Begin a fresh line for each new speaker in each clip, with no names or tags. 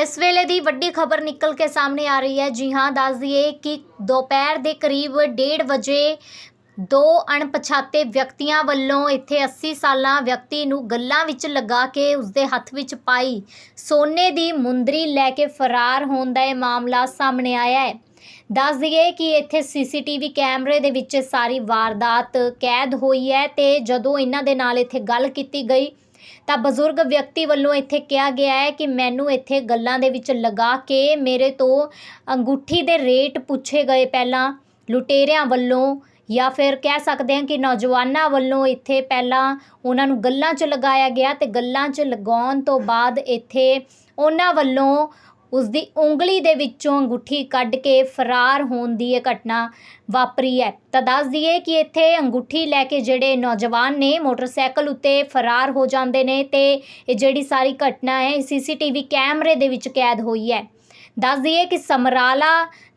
ਇਸ ਵੇਲੇ ਦੀ ਵੱਡੀ ਖਬਰ ਨਿਕਲ ਕੇ ਸਾਹਮਣੇ ਆ ਰਹੀ ਹੈ। ਜੀ ਹਾਂ, ਦੱਸ ਦਈਏ ਕਿ ਦੁਪਹਿਰ ਦੇ ਕਰੀਬ 1:30 ਵਜੇ ਦੋ ਅਣਪਛਾਤੇ ਵਿਅਕਤੀਆਂ ਵੱਲੋਂ ਇੱਥੇ 80 ਸਾਲਾਂ ਵਿਅਕਤੀ ਨੂੰ ਗੱਲਾਂ ਵਿੱਚ ਲਗਾ ਕੇ ਉਸਦੇ ਹੱਥ ਵਿੱਚ ਪਾਈ ਸੋਨੇ ਦੀ ਮੁੰਦਰੀ ਲੈ ਕੇ ਫਰਾਰ ਹੋਣ ਦਾ ਇਹ ਮਾਮਲਾ ਸਾਹਮਣੇ ਆਇਆ ਹੈ। ਦੱਸ ਦਈਏ ਕਿ ਇੱਥੇ ਸੀਸੀਟੀਵੀ ਕੈਮਰੇ ਦੇ ਵਿੱਚ ਸਾਰੀ ਵਾਰਦਾਤ ਕੈਦ ਹੋਈ ਹੈ ਤੇ ਜਦੋਂ ਇਹਨਾਂ ਦੇ ਨਾਲ ਇੱਥੇ ਗੱਲ ਕੀਤੀ ਗਈ ਤਾਂ ਬਜ਼ੁਰਗ ਵਿਅਕਤੀ ਵੱਲੋਂ ਇੱਥੇ ਕਿਹਾ ਗਿਆ ਹੈ ਕਿ ਮੈਨੂੰ ਇੱਥੇ ਗੱਲਾਂ ਦੇ ਵਿੱਚ ਲਗਾ ਕੇ ਮੇਰੇ ਤੋਂ ਅੰਗੂਠੀ ਦੇ ਰੇਟ ਪੁੱਛੇ ਗਏ ਪਹਿਲਾਂ। ਲੁਟੇਰਿਆਂ ਵੱਲੋਂ ਜਾਂ ਫਿਰ ਕਹਿ ਸਕਦੇ ਹਾਂ ਕਿ ਨੌਜਵਾਨਾਂ ਵੱਲੋਂ ਇੱਥੇ ਪਹਿਲਾਂ ਉਹਨਾਂ ਨੂੰ ਗੱਲਾਂ 'ਚ ਲਗਾਇਆ ਗਿਆ ਤੇ ਗੱਲਾਂ 'ਚ ਲਗਾਉਣ ਤੋਂ ਬਾਅਦ ਇੱਥੇ ਉਹਨਾਂ ਵੱਲੋਂ ਉਸ ਦੀ ਉਂਗਲੀ ਦੇ ਵਿੱਚੋਂ ਅੰਗੂਠੀ ਕੱਢ ਕੇ ਫਰਾਰ ਹੋਣ ਦੀ ਇਹ ਘਟਨਾ ਵਾਪਰੀ ਹੈ। ਤਾਂ ਦੱਸ ਦਈਏ ਕਿ ਇੱਥੇ ਅੰਗੂਠੀ ਲੈ ਕੇ ਜਿਹੜੇ ਨੌਜਵਾਨ ਨੇ ਮੋਟਰਸਾਈਕਲ ਉੱਤੇ ਫਰਾਰ ਹੋ ਜਾਂਦੇ ਨੇ ਤੇ ਇਹ ਜਿਹੜੀ ਸਾਰੀ ਘਟਨਾ ਹੈ ਸੀਸੀਟੀਵੀ ਕੈਮਰੇ ਦੇ ਵਿੱਚ ਕੈਦ ਹੋਈ ਹੈ। ਦੱਸ ਦਈਏ ਕਿ ਸਮਰਾਲਾ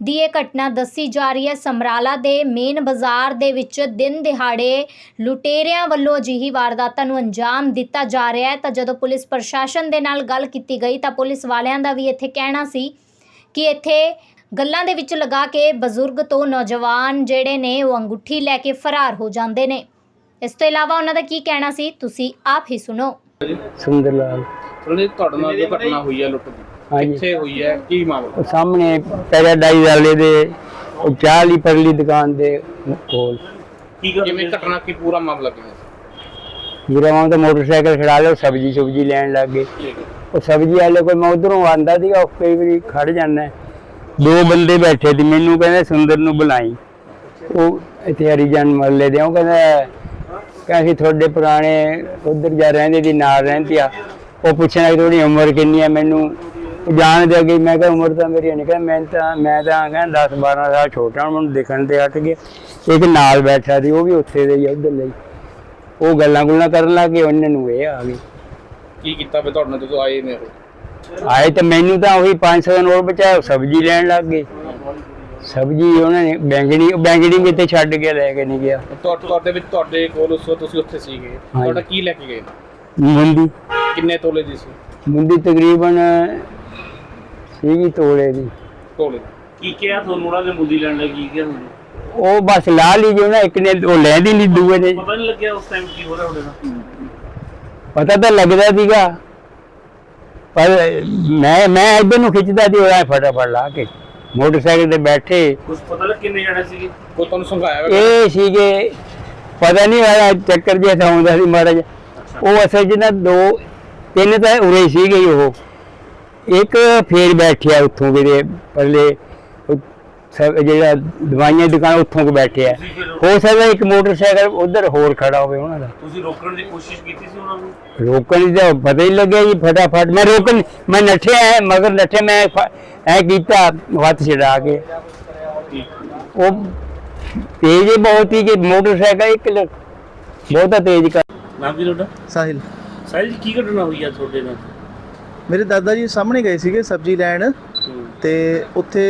ਦੀ ਇਹ ਘਟਨਾ ਦੱਸੀ ਜਾ ਰਹੀ ਹੈ। ਸਮਰਾਲਾ ਦੇ ਮੇਨ ਬਾਜ਼ਾਰ ਦੇ ਵਿੱਚ ਦਿਨ ਦਿਹਾੜੇ ਲੁਟੇਰਿਆਂ ਵੱਲੋਂ ਅਜਿਹੀ ਵਾਰਦਾਤਾਂ ਨੂੰ ਅੰਜਾਮ ਦਿੱਤਾ ਜਾ ਰਿਹਾ ਹੈ। ਤਾਂ ਜਦੋਂ ਪੁਲਿਸ ਪ੍ਰਸ਼ਾਸਨ ਦੇ ਨਾਲ ਗੱਲ ਕੀਤੀ ਗਈ ਤਾਂ ਪੁਲਿਸ ਵਾਲਿਆਂ ਦਾ ਵੀ ਇੱਥੇ ਕਹਿਣਾ ਸੀ ਕਿ ਇੱਥੇ ਗੱਲਾਂ ਦੇ ਵਿੱਚ ਲਗਾ ਕੇ ਬਜ਼ੁਰਗ ਤੋਂ ਨੌਜਵਾਨ ਜਿਹੜੇ ਨੇ ਉਹ ਅੰਗੂਠੀ ਲੈ ਕੇ ਫਰਾਰ ਹੋ ਜਾਂਦੇ ਨੇ। ਇਸ ਤੋਂ ਇਲਾਵਾ ਉਹਨਾਂ ਦਾ ਕੀ ਕਹਿਣਾ ਸੀ? ਤੁਸੀਂ ਆਪ ਹੀ ਸੁਣੋ।
ਸੁੰਦਰ ਲਾਲ
ਤੁਹਾਡੇ ਨਾਲ ਜੋ ਘਟਨਾ ਹੋਈ ਹੈ ਲੁੱਟ ਦੀ।
ਹਾਂਜੀ।
ਕਿੱਥੇ ਹੋਈ ਹੈ? ਕੀ ਮਾਮਲਾ?
ਉਹ ਸਾਹਮਣੇ ਪੈਰਾਡਾਈਜ਼ ਵਾਲੇ ਦੇ ਉਹ ਚਾਹ ਲਈ ਪਰਲੀ ਦੁਕਾਨ ਦੇ ਕੋਲ।
ਕਿਵੇਂ ਘਟਨਾ ਕੀ ਪੂਰਾ ਮਾਮਲਾ ਕਿਵੇਂ ਸੀ?
ਜਿਹੜਾ ਤਾਂ ਮੋਟਰਸਾਈਕਲ ਖੜਾ ਲਿਆ ਸਬਜ਼ੀ ਸੁਬਜੀ ਲੈਣ ਲੱਗ ਗਏ। ਉਹ ਸਬਜ਼ੀ ਵਾਲੇ ਕੋਈ ਮੈਂ ਉਧਰੋਂ ਆਂਦਾ ਸੀਗਾ ਉਹ ਕਈ ਵਾਰੀ ਖੜ ਜਾਂਦਾ। ਦੋ ਬੰਦੇ ਬੈਠੇ ਸੀ ਮੈਨੂੰ ਕਹਿੰਦੇ ਸੁੰਦਰ ਨੂੰ ਬੁਲਾਈ। ਉਹ ਇੱਥੇ ਹਰੀਜਨ ਮਹੱਲੇ ਦੇ ਆ, ਉਹ ਕਹਿੰਦਾ ਕਹਿੰਦੇ ਤੁਹਾਡੇ ਪੁਰਾਣੇ ਉਧਰ ਜਾ ਰਹਿੰਦੇ ਦੀ ਨਾਲ ਰਹਿੰਦੀ ਆ? ਉਹ ਪੁੱਛਣਾ ਕਿ ਤੁਹਾਡੀ ਉਮਰ ਕਿੰਨੀ ਆ? ਮੈਨੂੰ ਉਹ ਜਾਣਦੇ ਅੱਗੇ ਮੈਂ ਕਿਹਾ ਉਮਰ ਤਾਂ ਮੇਰੀ ਨਹੀਂ ਮੈਂ ਤਾਂ ਮੈਂ ਤਾਂ ਕਹਿੰਦਾ 10 12 ਸਾਲ ਛੋਟਾ ਮੈਨੂੰ ਦੇਖਣ ਤੇ ਹਟ ਗਿਆ ਇੱਕ ਨਾਲ ਬੈਠਾ ਸੀ ਉਹ ਵੀ ਉੱਥੇ ਦੇ ਹੀ ਉਧਰ ਲਈ ਉਹ ਗੱਲਾਂ ਗੁੱਲਾਂ ਕਰਨ ਲੱਗੇ ਉਹਨਾਂ ਨੂੰ ਇਹ ਆ ਗਈ।
ਕੀ ਕੀਤਾ ਵੀ ਤੁਹਾਡੇ ਨਾਲ ਜਦੋਂ ਆਏ ਨੇ ਉਹ?
ਆਏ ਤਾਂ ਮੈਨੂੰ ਤਾਂ ਉਹੀ 500 ਦਾ ਨੋਟ ਬਚਾਇਆ ਸਬਜ਼ੀ ਲੈਣ ਲੱਗ ਗਏ। ਸਬਜ਼ੀ ਉਹਨਾਂ ਨੇ ਬੈਂਗਣੀ ਬੈਂਗਣੀ ਵੀ ਇੱਥੇ ਛੱਡ ਕੇ ਲੈ ਕੇ ਨਹੀਂ ਗਿਆ।
ਤੁਹਾ- ਤੁਹਾਡੇ ਵਿੱਚ ਤੁਹਾਡੇ ਕੋਲ ਉਸ ਵਕਤ ਤੁਸੀਂ ਉੱਥੇ ਸੀਗੇ। ਤੁਹਾਡਾ ਕੀ ਲੈ ਕੇ ਗਏ?
ਮੁੰਡੀ।
ਕਿੰਨੇ ਤੋਲੇ ਦੀ ਸੀ?
ਮੁੰਡੀ ਤਕਰੀਬਨ ਸੀਗੀ ਤੋਲੇ ਦੀ।
ਤੋਲੇ।
ਕੀ ਕਿਹਾ ਤੁਹਾਨੂੰ? ਉਹਨਾਂ ਨੇ ਮੁੰਦੀ ਲੈਣ ਲਈ ਕੀ ਕਿਹਾ ਤੁਹਾਨੂੰ?
ਉਹ ਬਸ ਲਾ ਲਈ ਜੀ ਉਹਨਾਂ ਇੱਕ ਨੇ ਉਹ ਲੈਂਦੀ ਨਹੀਂ ਦੂਏ ਨੇ।
ਪਤਾ ਨਹੀਂ ਲੱਗਿਆ ਉਸ ਟਾਈਮ ਕੀ ਹੋ ਰਿਹਾ ਨਾਲ?
ਪਤਾ ਤਾਂ ਲੱਗਦਾ ਸੀਗਾ। ਪਰ ਮੈਂ ਮੈਂ ਇੱਧਰ ਨੂੰ ਖਿੱਚਦਾ ਸੀ ਉਹ ਐਂ ਫਟਾਫਟ ਲਾ ਕੇ ਮੋਟਰਸਾਈਕਲ ਤੇ ਬੈਠੇ।
ਕੁਝ ਪਤਾ ਲੱਗ ਕਿੰਨੇ ਜਣੇ ਸੀਗੇ?
ਤੁਹਾਨੂੰ
ਇਹ ਸੀਗੇ ਪਤਾ ਨਹੀਂ ਆਇਆ ਚੱਕਰ ਜਿਹਾ ਆਉਂਦਾ ਸੀ ਜਿਹਾ। ਉਹ ਅਸਲ 'ਚ ਨਾ ਦੋ ਤਿੰਨ ਤਾਂ ਉਰੇ ਸੀਗੇ ਉਹ। ਇੱਕ ਫੇਰ ਬੈਠਿਆ ਉੱਥੋਂ ਵੀਰੇ ਪਰਲੇ ਜਿਹੜਾ ਦਵਾਈਆਂ ਦੀ ਦੁਕਾਨ ਉੱਥੋਂ ਕੋ ਬੈਠਿਆ ਹੋ ਸਕਦਾ ਇੱਕ ਮੋਟਰਸਾਈਕਲ ਉਧਰ ਹੋਰ ਖੜਾ ਹੋਵੇ ਉਹਨਾਂ ਦਾ।
ਤੁਸੀਂ ਰੋਕਣ ਦੀ ਕੋਸ਼ਿਸ਼ ਕੀਤੀ ਸੀ ਉਹਨਾਂ ਨੂੰ?
ਰੋਕਣ ਦੀ ਤਾਂ ਪਤਾ ਹੀ ਲੱਗਿਆ ਜੀ ਫਟਾਫਟ। ਮੈਂ ਰੋਕਣ ਮੈਂ ਨੱਠਿਆ ਮਗਰ ਨੱਠੇ ਮੈਂ ਐ ਕੀਤਾ ਹੱਥ ਛਡਾ ਕੇ। ਉਹ ਤੇਜ਼ ਹੀ ਬਹੁਤ ਹੀ ਕਿ ਮੋਟਰਸਾਈਕਲ ਇੱਕ ਲ- ਬਹੁਤਾ ਤੇਜ਼ ਕਰ
ਨਾਮ ਕੀ ਤੁਹਾਡਾ?
ਸਾਹਿਲ।
ਸਾਹਿਲ ਜੀ ਕੀ ਘਟਨਾ ਹੋਈ ਆ ਤੁਹਾਡੇ ਨਾਲ?
ਮੇਰੇ ਦਾਦਾ ਜੀ ਸਾਹਮਣੇ ਗਏ ਸੀਗੇ ਸਬਜ਼ੀ ਲੈਣ ਤੇ ਉੱਥੇ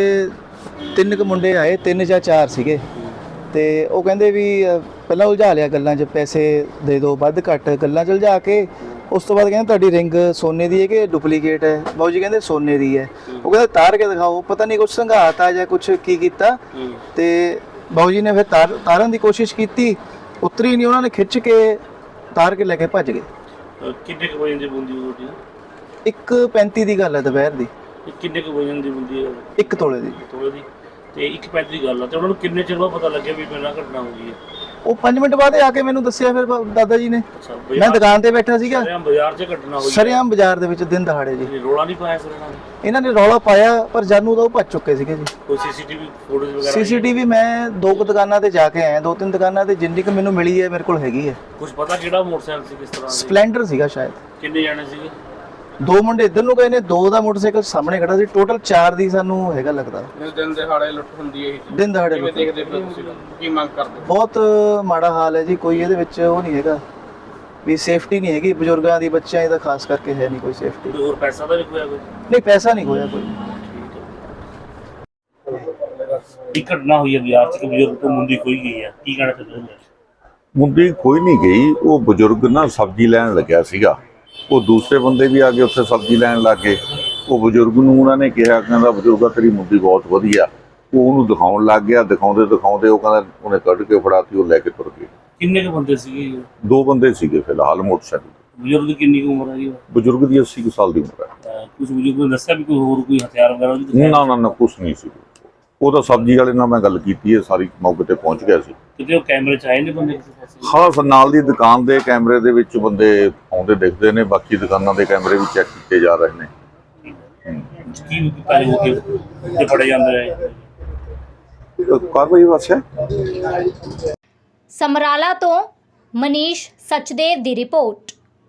ਤਿੰਨ ਕੁ ਮੁੰਡੇ ਆਏ, ਤਿੰਨ ਜਾਂ ਚਾਰ ਸੀਗੇ। ਤੇ ਉਹ ਕਹਿੰਦੇ ਵੀ ਪਹਿਲਾਂ ਉਲਝਾ ਲਿਆ ਗੱਲਾਂ 'ਚ, ਪੈਸੇ ਦੇ ਦਿਓ ਵੱਧ ਘੱਟ ਗੱਲਾਂ 'ਚ ਉਲਝਾ ਕੇ। ਉਸ ਤੋਂ ਬਾਅਦ ਕਹਿੰਦੇ ਤੁਹਾਡੀ ਰਿੰਗ ਸੋਨੇ ਦੀ ਹੈ ਕਿ ਡੁਪਲੀਕੇਟ ਹੈ? ਬਾਊ ਜੀ ਕਹਿੰਦੇ ਸੋਨੇ ਦੀ ਹੈ। ਉਹ ਕਹਿੰਦਾ ਤਾਰ ਕੇ ਦਿਖਾਓ, ਪਤਾ ਨਹੀਂ ਕੁਛ ਸੰਘਾਤਾ ਜਾਂ ਕੁਛ ਕੀ ਕੀਤਾ। ਤੇ ਬਾਊ ਜੀ ਨੇ ਫਿਰ ਤਾਰ, ਤਾਰਨ ਦੀ ਕੋਸ਼ਿਸ਼ ਕੀਤੀ, ਉਤਰੀ ਨਹੀਂ, ਉਹਨਾਂ ਨੇ ਖਿੱਚ ਕੇ ਤਾਰ ਕੇ ਲੈ ਕੇ ਭੱਜ ਗਏ।
ਕਿੰਨੇ ਕੁ ਵਜੇ ਦੀ ਬੂੰਦੀ
ਹੋਈ 1.35 ਦੀ ਗੱਲ ਹੈ ਦੁਪਹਿਰ ਦੀ।
ਕਿੰਨੇ ਕੁ ਵਜਨ ਦੀ ਹੁੰਦੀ ਹੈ?
1 ਤੋਲੇ ਦੀ।
ਤੇ ਇੱਕ ਪੈਂਤੀ ਦੀ ਗੱਲ ਆ। ਤੇ ਉਹਨਾਂ ਨੂੰ ਕਿੰਨੇ ਚਿਰ ਬਾਅਦ ਪਤਾ ਲੱਗਿਆ ਵੀ ਮੇਰੇ ਨਾਲ ਹੋ ਗਈ ਹੈ?
ਉਹ 5 ਮਿੰਟ ਬਾਅਦ ਆ ਕੇ ਮੈਨੂੰ ਦੱਸਿਆ ਫਿਰ ਦਾਦਾ ਜੀ ਨੇ। ਮੈਂ ਦੁਕਾਨ ਤੇ ਬੈਠਾ ਸੀਗਾ।
ਸਰਿਆਮ ਬਾਜ਼ਾਰ 'ਚ ਘਟਨਾ ਹੋਈ
ਸਰਿਆਮ ਬਾਜ਼ਾਰ ਦੇ ਵਿੱਚ ਦਿਨ ਦਹਾੜੇ ਜੀ।
ਰੋਲਾ ਨਹੀਂ ਪਾਇਆ ਫਿਰ ਨੇ?
ਇਹਨਾਂ ਨੇ ਰੌਲਾ ਪਾਇਆ ਪਰ ਜਾਨੂ ਦਾ ਉਹ ਭੱਜ ਚੁੱਕੇ ਸੀਗੇ ਜੀ।
ਕੋਈ ਸੀਸੀਟੀਵੀ ਫੋਟੋਜ਼ ਵਗੈਰਾ
ਸੀਸੀਟੀਵੀ ਮੈਂ ਦੋ ਕੁ ਦੁਕਾਨਾਂ ਤੇ ਜਾ ਕੇ ਆਇਆ ਦੋ ਤਿੰਨ ਦੁਕਾਨਾਂ ਤੇ ਜਿੰਨੀ ਕੁ ਮੈਨੂੰ ਮਿਲੀ ਹੈ ਮੇਰੇ ਕੋਲ ਹੈਗੀ ਹੈ।
ਕੁਝ ਪਤਾ ਕਿਹੜਾ ਮੋਟਰਸਾਈਕਲ ਸੀ ਕਿਸ ਤਰ੍ਹਾਂ ਦੇ?
ਸਪਲੈਂਡਰ ਸੀਗਾ ਸ਼ਾਇਦ।
ਕਿੰਨੇ ਜਾਣੇ ਸੀਗੇ?
ਦੋ ਮੁੰਡੇ ਇੱਧਰ ਨੂੰ ਗਏ ਨੇ ਦੋ ਦਾ ਮੋਟਰਸਾਈਕਲ ਸਾਹਮਣੇ ਖੜਾ ਸੀ। ਟੋਟਲ 4 ਦੀ ਸਾਨੂੰ ਹੈਗਾ ਲੱਗਦਾ।
ਦਿਨ ਦਿਹਾੜੇ ਲੁੱਟ ਹੁੰਦੀ ਹੈ ਇਹ।
ਦਿਨ ਦਹਾੜੇ
ਕਿਵੇਂ
ਲੁੱਟ।
ਦੇਖਦੇ ਹੋ ਤੁਸੀਂ? ਕੀ ਮੰਗ ਕਰਦੇ ਹੋ?
ਬਹੁਤ ਮਾੜਾ ਹਾਲ ਹੈ ਜੀ ਕੋਈ ਇਹਦੇ ਵਿੱਚ ਉਹ ਨਹੀਂ ਹੈਗਾ। ਵੀ ਸੇਫਟੀ ਨਹੀਂ ਹੈਗੀ ਬਜ਼ੁਰਗਾਂ ਦੀ ਬੱਚਿਆਂ ਦੀ ਤਾਂ ਖਾਸ ਕਰਕੇ ਹੈ ਨਹੀਂ ਕੋਈ ਸੇਫਟੀ
ਕੋਈ ਹੋਰ ਪੈਸਾ ਤਾਂ ਨਹੀਂ ਖੋਇਆ ਕੋਈ?
ਨਹੀਂ ਪੈਸਾ ਨਹੀਂ ਹੋਇਆ ਕੋਈ।
ਇੱਕ ਘਟਨਾ ਹੋਈ ਹੈ ਬਿਹਾਰ ਚ ਕਿ ਬਜ਼ੁਰਗ ਤੋਂ ਮੁੰਦੀ ਖੋਈ ਗਈ ਹੈ। ਕੀ ਕਹਿਣਾ ਚਾਹੁੰਦੇ ਹੋ?
ਮੁੰਡੀ ਕੋਈ ਨਹੀਂ ਗਈ ਉਹ ਬਜ਼ੁਰਗ ਨਾ ਸਬਜ਼ੀ ਲੈਣ ਲੱਗਿਆ ਸੀਗਾ। ਉਹ ਦੂਸਰੇ ਬੰਦੇ ਵੀ ਆ ਕੇ ਉੱਥੇ ਸਬਜ਼ੀ ਲੈਣ ਲੱਗ ਉਹ ਬਜ਼ੁਰਗ ਨੂੰ ਉਹਨਾਂ ਨੇ ਕਿਹਾ ਕਹਿੰਦਾ ਬਜ਼ੁਰਗਾ ਤੇਰੀ ਮੁੰਡੀ ਬਹੁਤ ਵਧੀਆ ਉਹ ਉਹਨੂੰ ਦਿਖਾਉਣ ਲੱਗ ਗਿਆ ਦਿਖਾਉਂਦੇ ਦਿਖਾਉਂਦੇ ਉਹ ਕਹਿੰਦਾ ਉਹਨੇ ਕੱਢ ਕੇ ਫੜਾਤੀ ਉਹ ਲੈ ਕੇ ਤੁਰ ਗਏ
ਕਿੰਨੇ ਕੁ ਬੰਦੇ ਸੀਗੇ ਜੀ?
ਦੋ ਬੰਦੇ ਸੀਗੇ ਫਿਲਹਾਲ ਮੋਟਰਸਾਈਕਲ ਤੇ।
ਬਜ਼ੁਰਗ ਦੀ ਕਿੰਨੀ ਕੁ ਉਮਰ ਹੈ ਜੀ
ਬਜ਼ੁਰਗ ਦੀ 80 ਕੁ ਸਾਲ ਦੀ ਉਮਰ ਹੈ
ਕੁਝ ਬਜ਼ੁਰਗ ਨੇ ਦੱਸਿਆ ਵੀ ਕੋਈ ਹੋਰ ਕੋਈ ਹਥਿਆਰ ਵਗੈਰਾ ਵੀ ਦਿਖਾਇਆ?
ਨਾ ਨਾ ਨਾ ਕੁਛ ਨਹੀਂ ਸੀ ਉਹ ਤਾਂ ਸਬਜ਼ੀ ਵਾਲੇ ਨਾਲ ਮੈਂ ਗੱਲ ਕੀਤੀ ਹੈ ਸਾਰੀ ਮੌਕੇ ਤੇ ਪਹੁੰਚ ਗਿਆ ਸੀ।
ਕਿਤੇ ਉਹ ਕੈਮਰੇ ਚ ਆਏ ਨੇ ਬੰਦੇ? ਕਿਸੇ ਪਾਸੇ
ਖਾਸ ਨਾਲ ਦੀ ਦੁਕਾਨ ਦੇ ਕੈਮਰੇ ਦੇ ਵਿੱਚ ਬੰਦੇ ਆਉਂਦੇ ਦਿਖਦੇ ਨੇ ਬਾਕੀ ਦੁਕਾਨਾਂ ਦੇ ਕੈਮਰੇ ਵੀ ਚੈੱਕ ਕੀਤੇ ਜਾ ਰਹੇ ਨੇ।
ਕੀ ਕੀਤਾ ਜਾਊਗਾ ਜੇ ਫੜੇ ਜਾਂਦੇ ਰਹੇ
ਇਹ ਕਾਰਵਾਈ ਬਸ ਹੈ।
ਸਮਰਾਲਾ ਤੋਂ ਮਨੀਸ਼ ਸਚਦੇਵ ਦੀ ਰਿਪੋਰਟ।